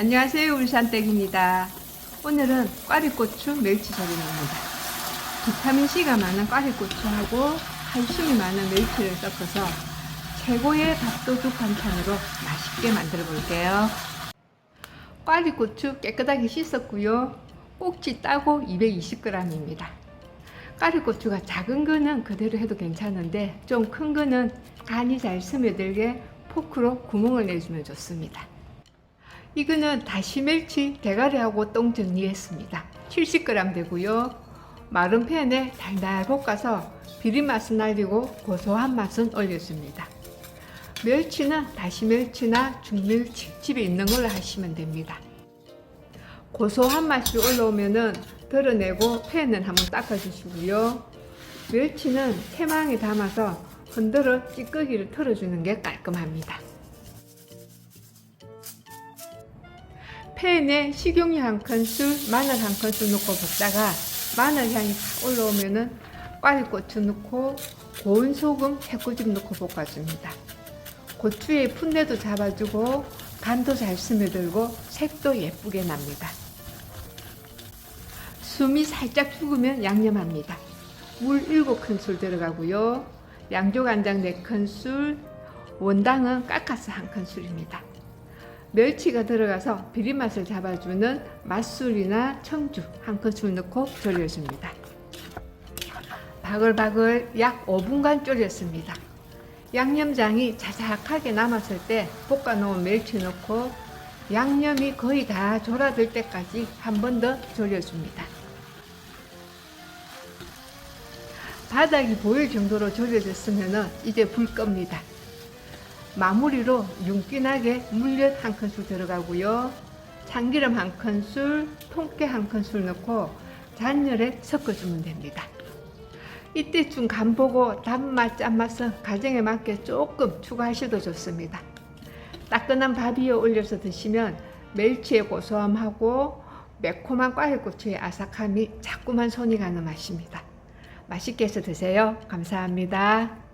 안녕하세요 울산댁입니다. 오늘은 꽈리고추 멸치조림입니다. 비타민C가 많은 꽈리고추하고 칼슘이 많은 멸치를 섞어서 최고의 밥도둑 반찬으로 맛있게 만들어 볼게요. 꽈리고추 깨끗하게 씻었고요. 꼭지 따고 220g입니다. 꽈리고추가 작은 거는 그대로 해도 괜찮은데 좀 큰 거는 간이 잘 스며들게 포크로 구멍을 내주면 좋습니다 이거는 다시 멸치 대가리하고 똥 정리했습니다. 70g 되고요. 마른 팬에 달달 볶아서 비린 맛은 날리고 고소한 맛은 올려줍니다. 멸치는 다시 멸치나 중멸치 집에 있는 걸로 하시면 됩니다. 고소한 맛이 올라오면은 덜어내고 팬은 한번 닦아주시고요. 멸치는 태망에 담아서 흔들어 찌꺼기를 털어주는 게 깔끔합니다. 팬에 식용유 한 큰술, 마늘 한 큰술 넣고 볶다가 마늘 향이 싹 올라오면은 꽈리고추 넣고 고운 소금 해코집 넣고 볶아줍니다. 고추의 풋내도 잡아주고 간도 잘 스며들고 색도 예쁘게 납니다. 숨이 살짝 죽으면 양념합니다. 물 7큰술 들어가고요. 양조간장 4큰술, 원당은 깎아서 1큰술입니다. 멸치가 들어가서 비린맛을 잡아주는 맛술이나 청주 한 큰술 넣고 졸여줍니다. 바글바글 약 5분간 졸였습니다. 양념장이 자작하게 남았을 때 볶아놓은 멸치 넣고 양념이 거의 다 졸아들 때까지 한 번 더 졸여줍니다. 바닥이 보일 정도로 졸여졌으면 이제 불 겁니다. 마무리로 윤기나게 물엿 한 큰술 들어가고요. 참기름 한 큰술, 통깨 한 큰술 넣고 잔열에 섞어주면 됩니다. 이때쯤 간 보고 단맛, 짠맛은 가정에 맞게 조금 추가하셔도 좋습니다. 따끈한 밥 위에 올려서 드시면 멸치의 고소함하고 매콤한 꽈리고추의 아삭함이 자꾸만 손이 가는 맛입니다. 맛있게 해서 드세요. 감사합니다.